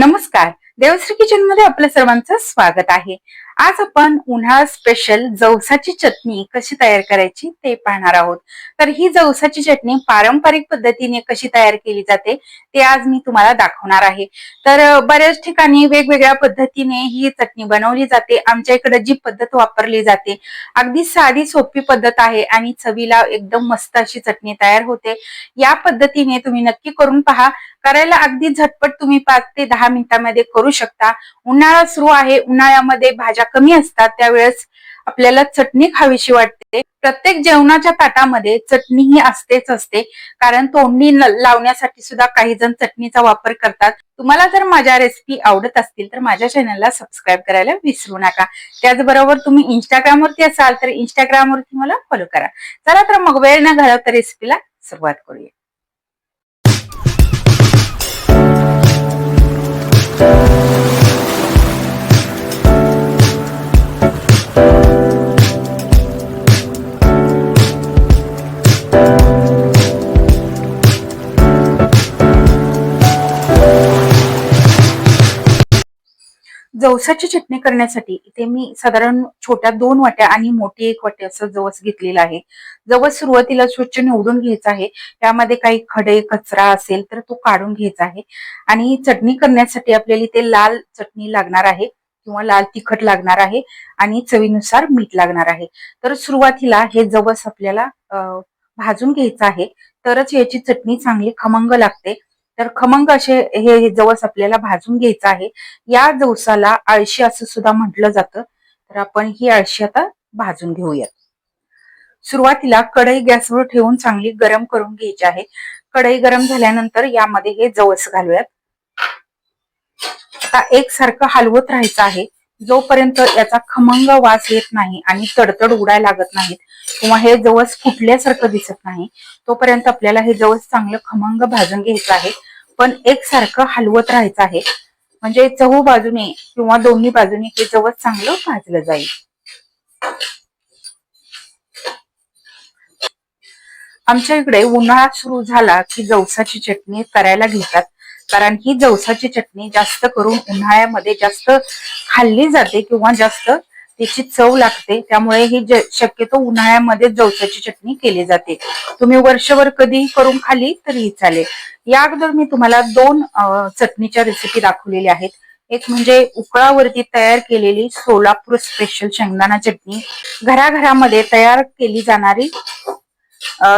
नमस्कार. देवश्री किचनमध्ये आपल्या सर्वांचं स्वागत आहे. आज आपण उन्हाळा स्पेशल जवसाची चटणी कशी तयार करायची ते पाहणार आहोत. तर ही जवसाची चटणी पारंपरिक पद्धतीने कशी तयार केली जाते ते आज मी तुम्हाला दाखवणार आहे. तर बऱ्याच ठिकाणी वेगवेगळ्या पद्धतीने ही चटणी बनवली जाते. आमच्या इकडे जी पद्धत वापरली जाते अगदी साधी सोपी पद्धत आहे आणि चवीला एकदम मस्त अशी चटणी तयार होते. या पद्धतीने तुम्ही नक्की करून पहा. करायला अगदी झटपट तुम्ही पाच ते दहा मिनिटांमध्ये करू शकता. उन्हाळा सुरू आहे. उन्हाळ्यामध्ये भाज्या कमी असतात त्यावेळेस आपल्याला चटणी खावीशी वाटते. प्रत्येक जेवणाच्या ताटामध्ये चटणी ही असतेच असते. कारण तोंडी लावण्यासाठी सुद्धा काही जण चटणीचा वापर करतात. तुम्हाला जर माझ्या रेसिपी आवडत असतील तर माझ्या चॅनलला सबस्क्राईब करायला विसरू नका. त्याचबरोबर तुम्ही इंस्टाग्रामवरती असाल तर इंस्टाग्रामवरती मला फॉलो करा. चला तर मग वेळ न घालवता रेसिपीला सुरुवात करूया. जवसाची चटणी करण्यासाठी इथे मी साधारण छोट्या दोन वाट्या आणि मोठी एक वाटी असं जवस घेतलेलं आहे. जवस सुरुवातीला स्वच्छ निवडून घ्यायचा आहे. त्यामध्ये काही खडे कचरा असेल तर तो काढून घ्यायचा आहे. आणि चटणी करण्यासाठी आपल्याला इथे लाल चटणी लागणार आहे किंवा लाल तिखट लागणार आहे आणि चवीनुसार मीठ लागणार आहे. तर सुरुवातीला हे जवस आपल्याला भाजून घ्यायचं आहे. तरच याची चटणी चांगली खमंग लागते. तर खमंग असे हे जवस आपल्याला भाजून घ्यायचं आहे. या जवसाला आळशी असं सुद्धा म्हटलं जातं. तर आपण ही आळशी आता भाजून घेऊयात. सुरुवातीला कढई गॅसवर ठेवून चांगली गरम करून घ्यायची आहे. कढई गरम झाल्यानंतर यामध्ये हे जवस घालूयात. आता एकसारखं हलवत राहायचं आहे. जोपर्यंत याचा खमंग वास येत नाही आणि तडतड उडायला लागत नाहीत किंवा हे जवस फुटल्यासारखं दिसत नाही तोपर्यंत आपल्याला हे जवस चांगलं खमंग भाजून घ्यायचं आहे. पण एकसारखं हलवत राहायचं आहे. म्हणजे चहू बाजूने किंवा दोन्ही बाजूने हे जवळ चांगलं भाजलं जाईल. आमच्या इकडे उन्हाळा सुरू झाला की जवसाची चटणी करायला घेतात. कारण ही जवसाची चटणी जास्त करून उन्हाळ्यामध्ये जास्त खाल्ली जाते किंवा जास्त त्याची चव लागते त्यामुळे ही शक्यतो उन्हाळ्यामध्ये जवसाची चटणी केली जाते. तुम्ही वर्षभर कधीही करून खाली तरीही चालेल. या अगोदर मी तुम्हाला दोन चटणीच्या रेसिपी दाखवलेल्या आहेत. एक म्हणजे उकळावरती तयार केलेली सोलापूर स्पेशल शेंगदाणा चटणी. घराघरामध्ये तयार केली जाणारी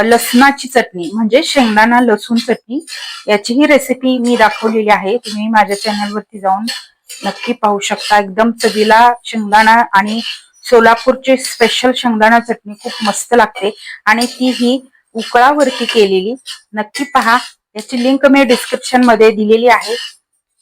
लसणाची चटणी म्हणजे शेंगदाणा लसूण चटणी. याची ही रेसिपी मी दाखवलेली आहे. तुम्ही माझ्या चॅनलवरती जाऊन नक्की पाहू शकता. एकदम चवीला शेंगदाणा आणि सोलापूरची स्पेशल शेंगदाणा चटणी खूप मस्त लागते. आणि ती ही उकळावरती केलेली. नक्की पहा. याची लिंक मी डिस्क्रिप्शनमध्ये दिलेली आहे.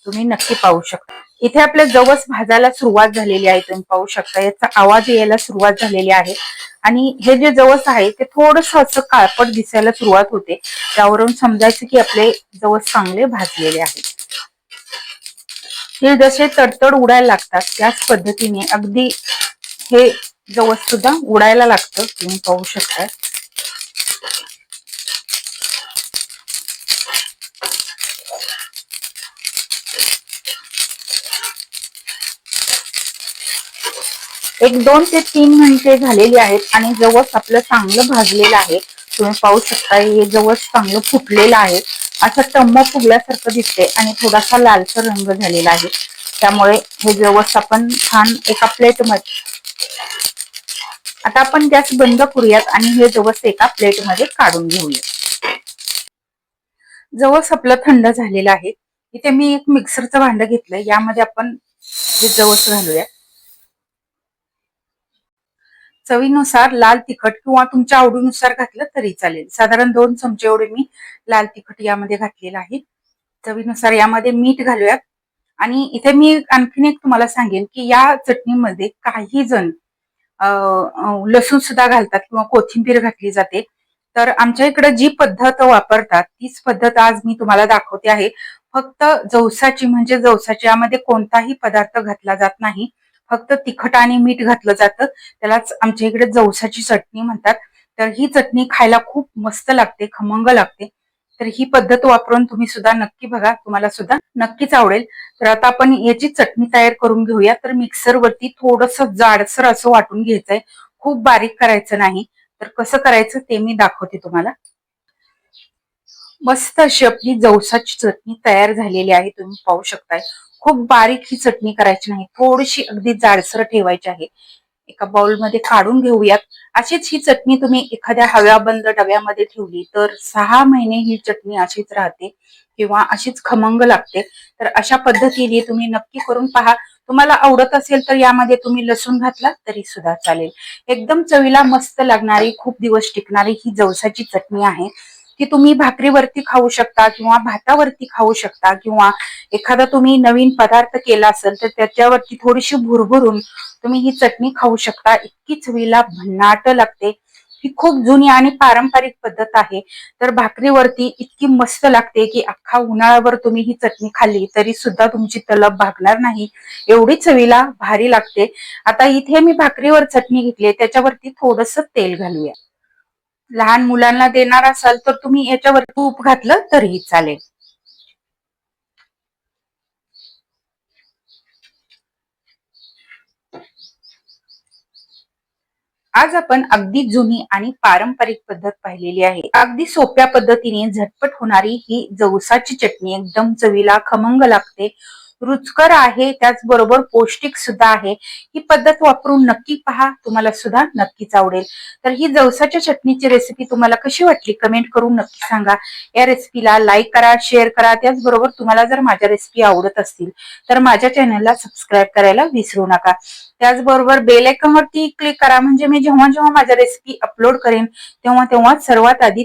तुम्ही नक्की पाहू शकता. इथे आपल्या जवस भाजायला सुरुवात झालेली आहे. तुम्ही पाहू शकता. याचा आवाज यायला सुरुवात झालेली आहे. आणि हे जे जवस आहे ते थोडस असं काळपट दिसायला सुरुवात होते. त्यावरून समजायचं की आपले जवस चांगले भाजलेले आहेत. हे जसे तडतड उडायला लागतात त्याच पद्धतीने अगदी हे जवस सुद्धा उडायला लागतं. तुम्ही पाहू शकता. एक दोन ते तीन मिनिटे झालेली आहेत आणि जवस आपलं चांगलं भाजलेलं आहे. तुम्ही पाहू शकता हे जवस चांगलं फुटलेलं आहे. असं टम्म फुगल्यासारखं दिसते आणि थोडासा लालसर रंग झालेला आहे. त्यामुळे हे व्यवस्थापन आपण छान एका प्लेटमध्ये आता आपण गॅस बंद करूयात आणि हे जवस एका प्लेटमध्ये काढून घेऊयात. जवस आपलं थंड झालेलं आहे. इथे मी एक मिक्सरचं भांड घेतलंय. यामध्ये आपण हे जवस घालूया चवीनुसार लाल तिखट किंवा तुमच्या आवडीनुसार घातलं तरी चालेल. साधारण दोन चमचे एवढे मी लाल तिखट यामध्ये घातलेलं आहे. चवीनुसार यामध्ये मीठ घालूयात. आणि इथे मी आणखीन एक तुम्हाला सांगेन की या चटणीमध्ये काही जण लसूण सुद्धा घालतात किंवा कोथिंबीर घातली जाते. तर आमच्या इकडे जी पद्धत वापरतात तीच पद्धत आज मी तुम्हाला दाखवते आहे. फक्त जवसाची म्हणजे जवसाची यामध्ये कोणताही पदार्थ घातला जात नाही. फक्त तिखट आणि मीठ घातलं जातं. त्यालाच आमच्या इकडे जवसाची चटणी म्हणतात. तर ही चटणी खायला खूप मस्त लागते खमंग लागते. तर ही पद्धत वापरून तुम्ही सुद्धा नक्की बघा तुम्हाला सुद्धा नक्कीच आवडेल. तर आता आपण याची चटणी तयार करून घेऊया. तर मिक्सर वरती थोडस जाडसर असं वाटून घ्यायचंय. खूप बारीक करायचं नाही. तर कसं करायचं ते मी दाखवते तुम्हाला. मस्त अशी आपली जवसाची चटणी तयार झालेली आहे तुम्ही पाहू शकताय. खूप बारीक ही चटणी करायची नाही थोडीशी अगदी जाडसर ठेवायची आहे. एका बाउलमध्ये काढून घेऊयात. अशीच ही चटणी तुम्ही एखाद्या हव्याबंद डब्यामध्ये ठेवली तर सहा महिने ही चटणी अशीच राहते किंवा अशीच खमंग लागते. तर अशा पद्धतीने तुम्ही नक्की करून पहा. तुम्हाला आवडत असेल तर यामध्ये तुम्ही लसूण घातला तरी सुद्धा चालेल. एकदम चवीला मस्त लागणारी खूप दिवस टिकणारी ही जवसाची चटणी आहे. ती तुम्ही भाकरीवरती खाऊ शकता किंवा भातावरती खाऊ शकता किंवा एखादा तुम्ही नवीन पदार्थ केला असेल तर त्याच्यावरती थोडीशी भुरभुरून तुम्ही ही चटणी खाऊ शकता. इतकी चवीला भन्नाट लागते. ही खूप जुनी आणि पारंपरिक पद्धत आहे. तर भाकरीवरती इतकी मस्त लागते की अख्खा उन्हाळ्यावर तुम्ही ही चटणी खाल्ली तरी सुद्धा तुमची तलब भागणार नाही. एवढी चवीला भारी लागते. आता इथे मी भाकरीवर चटणी घेतली त्याच्यावरती थोडस तेल घालूया. लहान मुलांना देणार असाल तर तुम्ही याच्यावर तूप घातलं तरीही चालेल. आज आपण अगदी जुनी आणि पारंपरिक पद्धत पाहिलेली आहे. अगदी सोप्या पद्धतीने झटपट होणारी ही जवसाची चटणी एकदम चवीला खमंग लागते. रुचकर आहे त्याचबरोबर पौष्टिक सुद्धा आहे. ही पद्धत वापरून नक्की पहा तुम्हाला सुद्धा नक्कीच आवडेल. तर ही जवसाच्या चटणीची रेसिपी तुम्हाला कशी वाटली कमेंट करून नक्की सांगा. या रेसिपीला लाईक करा शेअर करा त्याचबरोबर तुम्हाला जर माझ्या रेसिपी आवडत असतील तर माझ्या चॅनलला सबस्क्राईब करायला विसरू नका. त्याचबरोबर बेल आयकॉनवरती क्लिक करा म्हणजे मी जेव्हा जेव्हा माझ्या रेसिपी अपलोड करेन तेव्हा तेव्हा सर्वात आधी